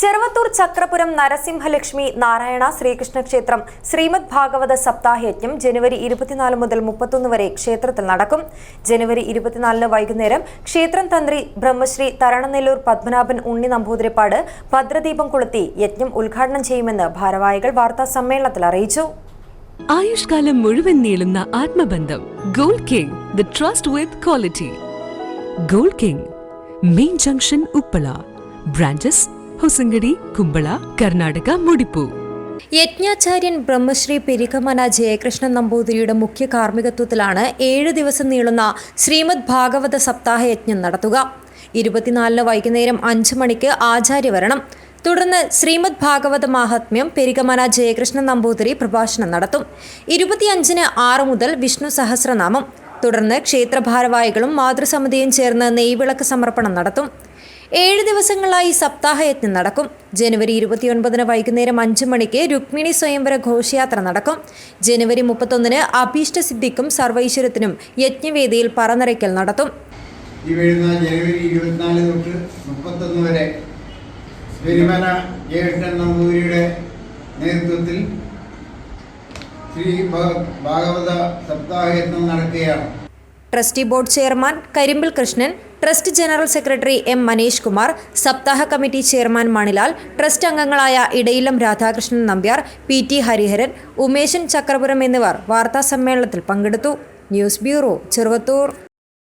ചെറുവത്തൂർ ചക്രപുരം നരസിംഹലക്ഷ്മി നാരായണ ശ്രീകൃഷ്ണ ക്ഷേത്രം ശ്രീമദ് ഭാഗവത സപ്താഹയജ്ഞം ജനുവരി ഇരുപത്തിനാല് മുതൽ മുപ്പത്തൊന്ന് വരെ ക്ഷേത്രത്തിൽ നടക്കും. ജനുവരി ഇരുപത്തിനാലിന് വൈകുന്നേരം ക്ഷേത്രം തന്ത്രി ബ്രഹ്മശ്രീ തരണനെല്ലൂർ പത്മനാഭൻ ഉണ്ണി നമ്പൂതിരിപ്പാട് ഭദ്രദീപം കൊളുത്തി യജ്ഞം ഉദ്ഘാടനം ചെയ്യുമെന്ന് ഭാരവാഹികൾ വാർത്താ സമ്മേളനത്തിൽ അറിയിച്ചു. ആയുഷ്കാലം മുഴുവൻ നീളുന്ന ആത്മബന്ധം Gold King the trust with quality. Gold King main junction Uppala. Branches Hosangadi Kumbala Karnataka മുടിപ്പു. യജ്ഞാചാര്യൻ ബ്രഹ്മശ്രീ പെരികമന ജയകൃഷ്ണൻ നമ്പൂതിരിയുടെ മുഖ്യ കാർമ്മികത്വത്തിലാണ് ഏഴ് ദിവസം നീളുന്ന ശ്രീമദ് ഭാഗവത സപ്താഹ യജ്ഞം നടത്തുക. ഇരുപത്തിനാലിന് വൈകുന്നേരം അഞ്ച് മണിക്ക് ആചാര്യ വരണം തുടർന്ന് ശ്രീമദ് ഭാഗവത മാഹാത്മ്യം പെരികമന ജയകൃഷ്ണൻ നമ്പൂതിരി പ്രഭാഷണം നടത്തും. ഇരുപത്തിയഞ്ചിന് ആറ് മുതൽ വിഷ്ണു സഹസ്രനാമം. തുടർന്ന് ക്ഷേത്രഭാരവാഹികളും മാതൃസമിതിയും ചേർന്ന് നെയ്വിളക്ക് സമർപ്പണം നടത്തും. ഏഴ് ദിവസങ്ങളായി സപ്താഹയജ്ഞം നടക്കും. ജനുവരി ഇരുപത്തിയൊൻപതിന് വൈകുന്നേരം അഞ്ച് മണിക്ക് രുക്മിണി സ്വയംവര ഘോഷയാത്ര നടക്കും. ജനുവരി മുപ്പത്തൊന്നിന് അഭീഷ്ട സിദ്ധിക്കും സർവൈശ്വരത്തിനും യജ്ഞവേദിയിൽ പറനിറയ്ക്കൽ നടത്തും. ഈ വരുന്ന ജനുവരി ഇരുപത്തിനാല് തൊട്ട് മുപ്പത്തൊന്ന് വരെ പെരുമന ജ്യേഷ്ഠൻ നമ്പൂരിയുടെ നേതൃത്വത്തിൽ ശ്രീ ഭാഗവത സപ്താഹയത്നം നടക്കുകയാണ്. Trustee board chairman Karimbil Krishnan trust general secretary M Manish Kumar സപ്താഹ കമ്മിറ്റി ചെയർമാൻ മണിലാൽ ട്രസ്റ്റ് അംഗങ്ങളായ ഇടയിലം രാധാകൃഷ്ണൻ നമ്പ്യാർ പി ടി ഹരിഹരൻ ഉമേശൻ ചക്രപുരം എന്നിവർ വാർത്താ സമ്മേളനത്തിൽ പങ്കെടുത്തു. News bureau Cheruvathur.